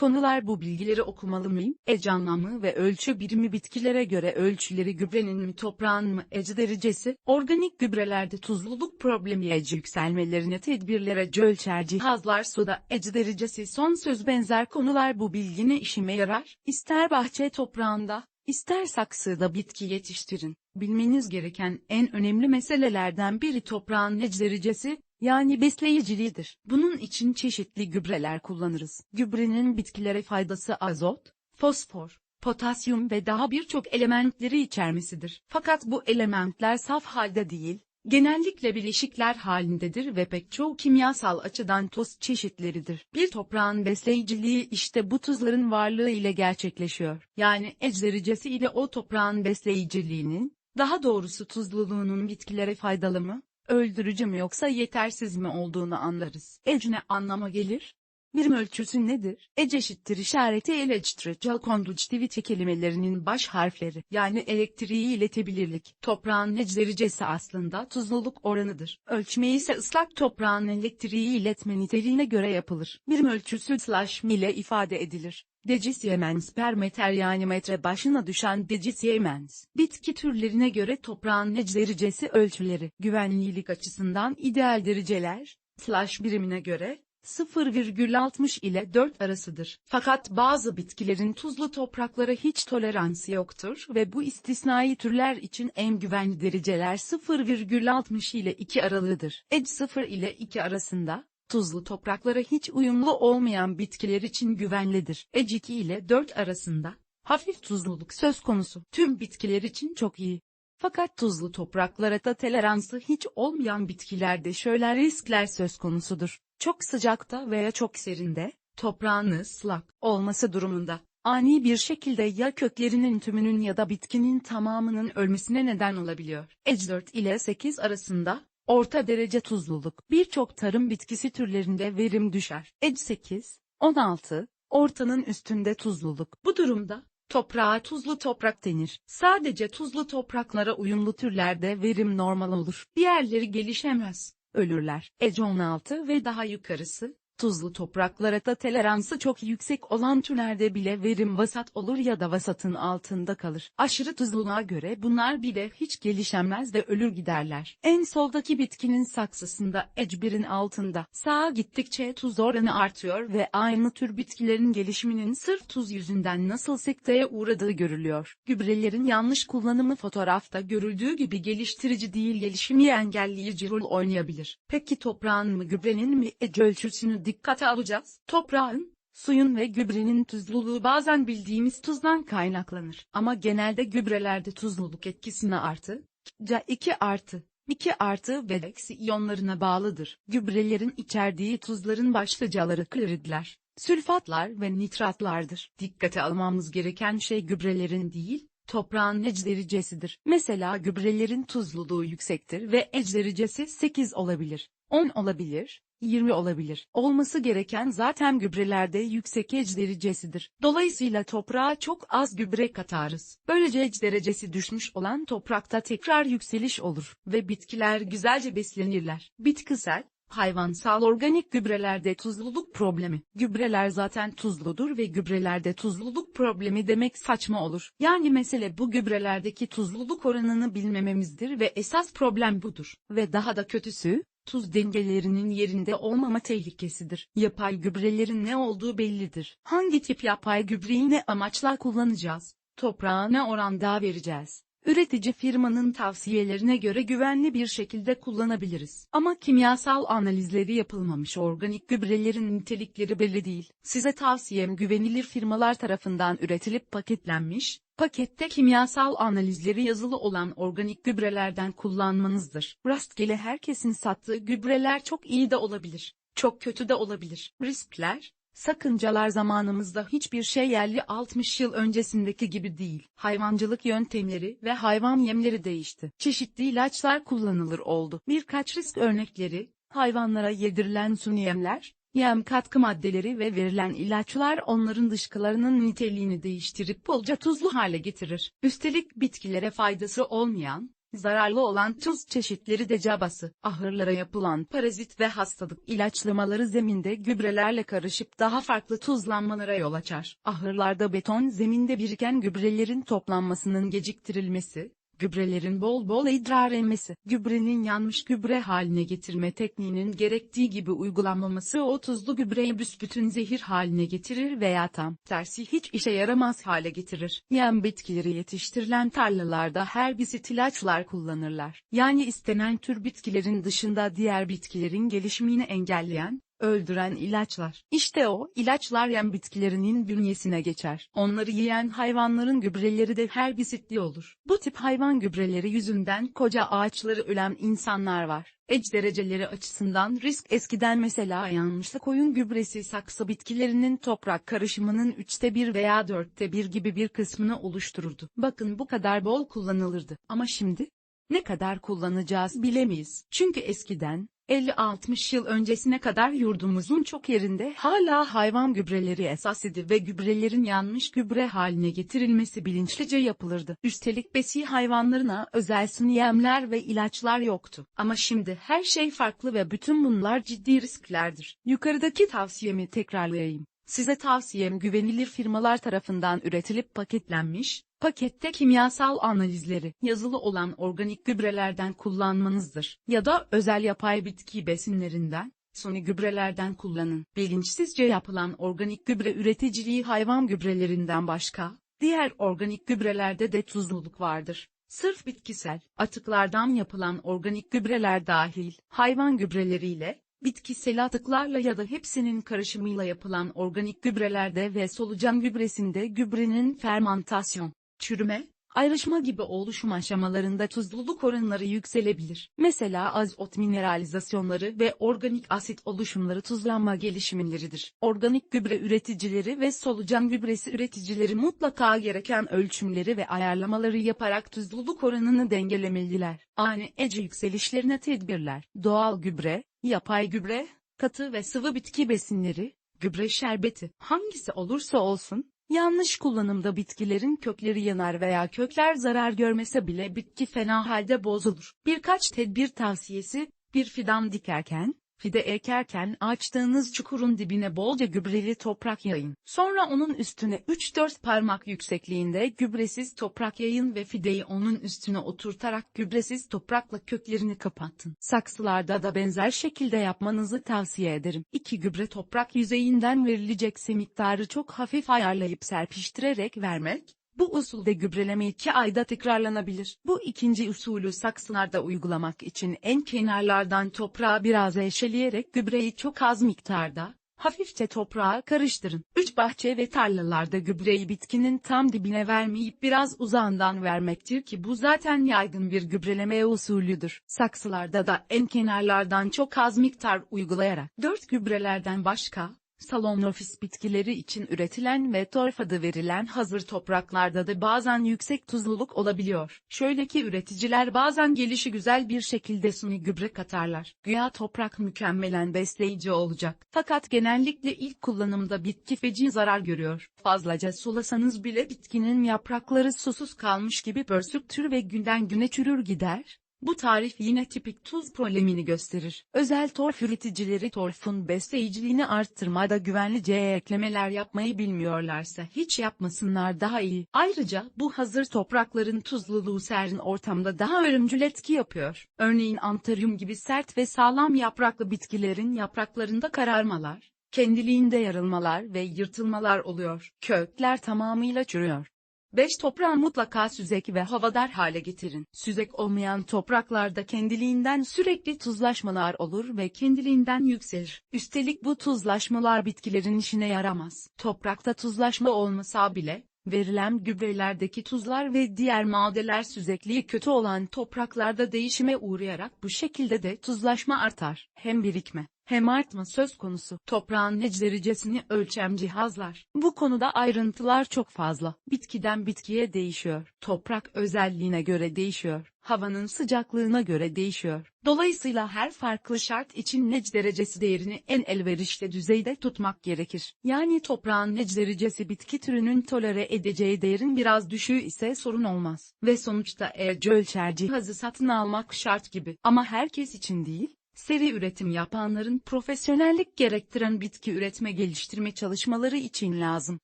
Konular bu bilgileri okumalı mıyım? Ece anlamı ve ölçü birimi bitkilere göre ölçüleri gübrenin mi toprağın mı ece derecesi, organik gübrelerde tuzluluk problemi ece yükselmelerine tedbirlere ölçer cihazlar suda ece derecesi son söz benzer konular bu bilgine işime yarar, ister bahçe toprağında, ister saksıda bitki yetiştirin. Bilmeniz gereken en önemli meselelerden biri toprağın ece derecesi, yani besleyiciliğidir. Bunun için çeşitli gübreler kullanırız. Gübrenin bitkilere faydası azot, fosfor, potasyum ve daha birçok elementleri içermesidir. Fakat bu elementler saf halde değil, genellikle bileşikler halindedir ve pek çoğu kimyasal açıdan toz çeşitleridir. Bir toprağın besleyiciliği işte bu tuzların varlığı ile gerçekleşiyor. Yani ec derecesi ile o toprağın besleyiciliğinin, daha doğrusu tuzluluğunun bitkilere faydalı mı, öldürücü mü yoksa yetersiz mi olduğunu anlarız. Ec ne anlama gelir? Birim ölçüsü nedir? Ec eşittir işareti electrical conductivity kelimelerinin baş harfleri. Yani elektriği iletebilirlik. Toprağın ec derecesi aslında tuzluluk oranıdır. Ölçme ise ıslak toprağın elektriği iletme niteliğine göre yapılır. Birim ölçüsü slash ile ifade edilir. Decisiemens per meter yani metre başına düşen decisiemens. Bitki türlerine göre toprağın ec derecesi ölçüleri. Güvenlilik açısından ideal dereceler, slash birimine göre, 0,60 ile 4 arasıdır. Fakat bazı bitkilerin tuzlu topraklara hiç toleransı yoktur ve bu istisnai türler için en güvenli dereceler 0,60 ile 2 aralığıdır. Ec 0 ile 2 arasında, tuzlu topraklara hiç uyumlu olmayan bitkiler için güvenlidir. Ec 2 ile 4 arasında, hafif tuzluluk söz konusu. Tüm bitkiler için çok iyi. Fakat tuzlu topraklara da toleransı hiç olmayan bitkilerde şöyle riskler söz konusudur. Çok sıcakta veya çok serinde, toprağın ıslak olması durumunda, ani bir şekilde ya köklerinin tümünün ya da bitkinin tamamının ölmesine neden olabiliyor. Ec 4 ile 8 arasında, orta derece tuzluluk. Birçok tarım bitkisi türlerinde verim düşer. Ec 8, 16, ortanın üstünde tuzluluk. Bu durumda, Toprağa tuzlu toprak denir. Sadece tuzlu topraklara uyumlu türlerde verim normal olur. Diğerleri gelişemez, ölürler. Ece 16 ve daha yukarısı, tuzlu topraklara da toleransı çok yüksek olan türlerde bile verim vasat olur ya da vasatın altında kalır. Aşırı tuzluluğa göre bunlar bile hiç gelişemez de ölür giderler. En soldaki bitkinin saksısında ecbirin altında. Sağa gittikçe tuz oranı artıyor ve aynı tür bitkilerin gelişiminin sırf tuz yüzünden nasıl sekteye uğradığı görülüyor. Gübrelerin yanlış kullanımı fotoğrafta görüldüğü gibi geliştirici değil gelişimi engelleyici rol oynayabilir. Peki toprağın mı gübrenin mi ec ölçüsünü dikkate alacağız. Toprağın, suyun ve gübrenin tuzluluğu bazen bildiğimiz tuzdan kaynaklanır. Ama genelde gübrelerde tuzluluk etkisine artı, Ca2 artı, 2 artı ve eksi iyonlarına bağlıdır. Gübrelerin içerdiği tuzların başlıcaları kloridler, sülfatlar ve nitratlardır. Dikkate almamız gereken şey gübrelerin değil, toprağın ec derecesidir. Mesela gübrelerin tuzluluğu yüksektir ve ec derecesi 8 olabilir, 10 olabilir, 20 olabilir. Olması gereken zaten gübrelerde yüksek ec derecesidir. Dolayısıyla toprağa çok az gübre katarız. Böylece ec derecesi düşmüş olan toprakta tekrar yükseliş olur ve bitkiler güzelce beslenirler. Bitkisel, hayvansal organik gübrelerde tuzluluk problemi. Gübreler zaten tuzludur ve gübrelerde tuzluluk problemi demek saçma olur. Yani mesele bu gübrelerdeki tuzluluk oranını bilmememizdir ve esas problem budur. Ve daha da kötüsü, tuz dengelerinin yerinde olmama tehlikesidir. Yapay gübrelerin ne olduğu bellidir. Hangi tip yapay gübreyi ne amaçla kullanacağız? Toprağa ne oranda vereceğiz? Üretici firmanın tavsiyelerine göre güvenli bir şekilde kullanabiliriz. Ama kimyasal analizleri yapılmamış organik gübrelerin nitelikleri belli değil. Size tavsiyem güvenilir firmalar tarafından üretilip paketlenmiş, pakette kimyasal analizleri yazılı olan organik gübrelerden kullanmanızdır. Rastgele herkesin sattığı gübreler çok iyi de olabilir, çok kötü de olabilir. Riskler, Sakıncalar zamanımızda hiçbir şey yerli 60 yıl öncesindeki gibi değil. Hayvancılık yöntemleri ve hayvan yemleri değişti. Çeşitli ilaçlar kullanılır oldu. Birkaç risk örnekleri, hayvanlara yedirilen suni yemler, yem katkı maddeleri ve verilen ilaçlar onların dışkılarının niteliğini değiştirip bolca tuzlu hale getirir. Üstelik bitkilere faydası olmayan, Zararlı olan tuz çeşitleri de cabası, ahırlara yapılan parazit ve hastalık ilaçlamaları zeminde gübrelerle karışıp daha farklı tuzlanmalara yol açar. Ahırlarda beton zeminde biriken gübrelerin toplanmasının geciktirilmesi, gübrelerin bol bol idrar emmesi, gübrenin yanmış gübre haline getirme tekniğinin gerektiği gibi uygulanmaması o tuzlu gübreyi büsbütün zehir haline getirir veya tam tersi hiç işe yaramaz hale getirir. Yem bitkileri yetiştirilen tarlalarda herbisit ilaçlar kullanırlar. Yani istenen tür bitkilerin dışında diğer bitkilerin gelişimini engelleyen, öldüren ilaçlar. İşte o ilaçlar yem bitkilerinin bünyesine geçer. Onları yiyen hayvanların gübreleri de herbisitli olur. Bu tip hayvan gübreleri yüzünden koca ağaçları ölen insanlar var. Ec dereceleri açısından risk eskiden mesela yanmışsa koyun gübresi saksı bitkilerinin toprak karışımının üçte bir veya dörtte bir gibi bir kısmını oluştururdu. Bakın bu kadar bol kullanılırdı. Ama şimdi, ne kadar kullanacağız bilemeyiz. Çünkü eskiden, 50-60 yıl öncesine kadar yurdumuzun çok yerinde hala hayvan gübreleri esas idi ve gübrelerin yanmış gübre haline getirilmesi bilinçlice yapılırdı. Üstelik besi hayvanlarına özel yemler ve ilaçlar yoktu. Ama şimdi her şey farklı ve bütün bunlar ciddi risklerdir. Yukarıdaki tavsiyemi tekrarlayayım. Size tavsiyem güvenilir firmalar tarafından üretilip paketlenmiş, Pakette kimyasal analizleri yazılı olan organik gübrelerden kullanmanızdır. Ya da özel yapay bitki besinlerinden, suni gübrelerden kullanın. Bilinçsizce yapılan organik gübre üreticiliği hayvan gübrelerinden başka, diğer organik gübrelerde de tuzluluk vardır. Sırf bitkisel, atıklardan yapılan organik gübreler dahil, hayvan gübreleriyle, bitkisel atıklarla ya da hepsinin karışımıyla yapılan organik gübrelerde ve solucan gübresinde gübrenin fermantasyon, çürüme, ayrışma gibi oluşum aşamalarında tuzluluk oranları yükselebilir. Mesela azot mineralizasyonları ve organik asit oluşumları tuzlanma gelişimleridir. Organik gübre üreticileri ve solucan gübresi üreticileri mutlaka gereken ölçümleri ve ayarlamaları yaparak tuzluluk oranını dengelemeliler. Ani ece yükselişlerine tedbirler. Doğal gübre, yapay gübre, katı ve sıvı bitki besinleri, gübre şerbeti, hangisi olursa olsun, Yanlış kullanımda bitkilerin kökleri yanar veya kökler zarar görmese bile bitki fena halde bozulur. Birkaç tedbir tavsiyesi, bir fidan dikerken, fide ekerken açtığınız çukurun dibine bolca gübreli toprak yayın. Sonra onun üstüne 3-4 parmak yüksekliğinde gübresiz toprak yayın ve fideyi onun üstüne oturtarak gübresiz toprakla köklerini kapatın. Saksılarda da benzer şekilde yapmanızı tavsiye ederim. 2 gübre toprak yüzeyinden verilecekse miktarı çok hafif ayarlayıp serpiştirerek vermek, bu usulde gübreleme iki ayda tekrarlanabilir. Bu ikinci usulü saksılarda uygulamak için en kenarlardan toprağı biraz eşeleyerek gübreyi çok az miktarda, hafifçe toprağa karıştırın. Üç bahçe ve tarlalarda gübreyi bitkinin tam dibine vermeyip biraz uzağından vermektir ki bu zaten yaygın bir gübreleme usulüdür. Saksılarda da en kenarlardan çok az miktar uygulayarak dört gübrelerden başka, salon ofis bitkileri için üretilen ve torf adı verilen hazır topraklarda da bazen yüksek tuzluluk olabiliyor. Şöyle ki üreticiler bazen gelişi güzel bir şekilde suni gübre katarlar. Güya toprak mükemmelen besleyici olacak. Fakat genellikle ilk kullanımda bitki feci zarar görüyor. Fazlaca sulasanız bile bitkinin yaprakları susuz kalmış gibi pörsüktür ve günden güne çürür gider. Bu tarif yine tipik tuz problemini gösterir. Özel torf üreticileri torfun besleyiciliğini arttırmada güvenlice eklemeler yapmayı bilmiyorlarsa hiç yapmasınlar daha iyi. Ayrıca bu hazır toprakların tuzluluğu serin ortamda daha ölümcül etki yapıyor. Örneğin antaryum gibi sert ve sağlam yapraklı bitkilerin yapraklarında kararmalar, kendiliğinde yarılmalar ve yırtılmalar oluyor. Kökler tamamıyla çürüyor. 5. Toprağı mutlaka süzek ve havadar hale getirin. Süzek olmayan topraklarda kendiliğinden sürekli tuzlaşmalar olur ve kendiliğinden yükselir. Üstelik bu tuzlaşmalar bitkilerin işine yaramaz. Toprakta tuzlaşma olmasa bile, verilen gübrelerdeki tuzlar ve diğer maddeler süzekliği kötü olan topraklarda değişime uğrayarak bu şekilde de tuzlaşma artar. Hem birikme, hem artma söz konusu. Toprağın nec derecesini ölçen cihazlar. Bu konuda ayrıntılar çok fazla. Bitkiden bitkiye değişiyor. Toprak özelliğine göre değişiyor. Havanın sıcaklığına göre değişiyor. Dolayısıyla her farklı şart için nec derecesi değerini en elverişli düzeyde tutmak gerekir. Yani toprağın nec derecesi bitki türünün tolere edeceği değerin biraz düşüğü ise sorun olmaz. Ve sonuçta ERC ölçer cihazı satın almak şart gibi. Ama herkes için değil, seri üretim yapanların profesyonellik gerektiren bitki üretme geliştirme çalışmaları için lazım.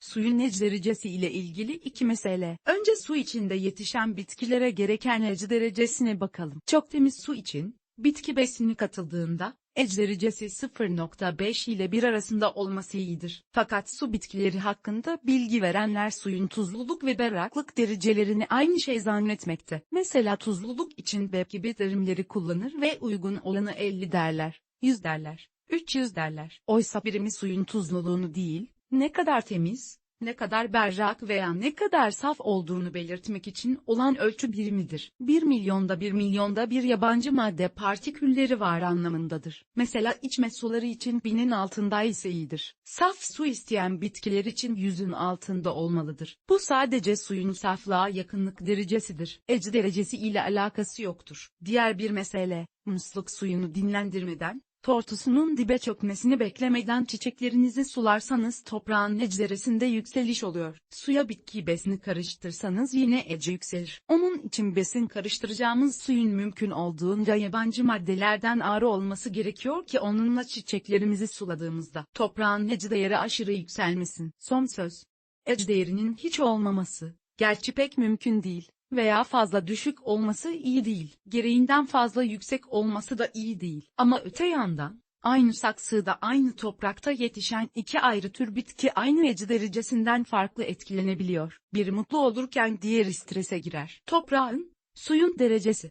Suyun nec derecesi ile ilgili iki mesele. Önce su içinde yetişen bitkilere gereken nec derecesine bakalım. Çok temiz su için, bitki besini katıldığında, Ec derecesi 0.5 ile 1 arasında olması iyidir. Fakat su bitkileri hakkında bilgi verenler suyun tuzluluk ve berraklık derecelerini aynı şey zannetmekte. Mesela tuzluluk için BEP gibi terimleri kullanır ve uygun olanı 50 derler, 100 derler, 300 derler. Oysa birimi suyun tuzluluğunu değil, ne kadar temiz, ne kadar berrak veya ne kadar saf olduğunu belirtmek için olan ölçü birimidir. 1 milyonda 1 milyonda bir yabancı madde partikülleri var anlamındadır. Mesela içme suları için binin altında ise iyidir. Saf su isteyen bitkiler için yüzün altında olmalıdır. Bu sadece suyun saflığa yakınlık derecesidir. Ec derecesi ile alakası yoktur. Diğer bir mesele, musluk suyunu dinlendirmeden, tortusunun dibe çökmesini beklemeden çiçeklerinizi sularsanız toprağın ecderesinde yükseliş oluyor. Suya bitki besini karıştırsanız yine ece yükselir. Onun için besin karıştıracağımız suyun mümkün olduğunca yabancı maddelerden ağrı olması gerekiyor ki onunla çiçeklerimizi suladığımızda toprağın ece değeri aşırı yükselmesin. Son söz. Ece değerinin hiç olmaması, gerçi pek mümkün değil veya fazla düşük olması iyi değil. Gereğinden fazla yüksek olması da iyi değil. Ama öte yandan, aynı saksıda aynı toprakta yetişen iki ayrı tür bitki aynı eci derecesinden farklı etkilenebiliyor. Biri mutlu olurken diğeri strese girer. Toprağın, suyun derecesi,